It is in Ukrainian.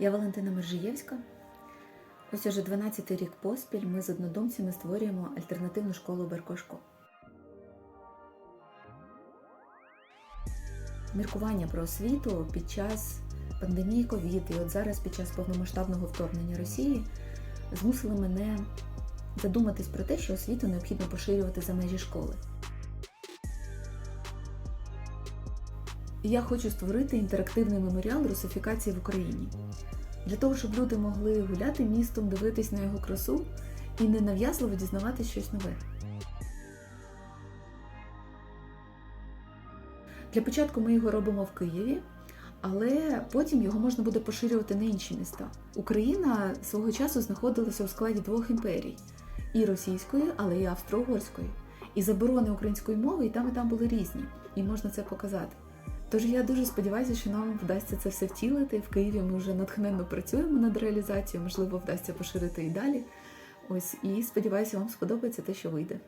Я Валентина Мержиєвська. Ось уже 12 рік поспіль ми з однодумцями створюємо альтернативну школу Беркошко. Міркування про освіту під час пандемії ковід і от зараз під час повномасштабного вторгнення Росії змусили мене задуматись про те, що освіту необхідно поширювати за межі школи. Я хочу створити інтерактивний меморіал русифікації в Україні для того, щоб люди могли гуляти містом, дивитись на його красу і ненав'язливо дізнаватися щось нове. Для початку ми його робимо в Києві, але потім його можна буде поширювати на інші міста. Україна свого часу знаходилася у складі двох імперій: і російської, але й австро-угорської. І заборони української мови і там, і там були різні, і можна це показати. Тож я дуже сподіваюся, що нам вдасться це все втілити. В Києві ми вже натхненно працюємо над реалізацією, можливо, вдасться поширити і далі. Ось і сподіваюся, вам сподобається те, що вийде.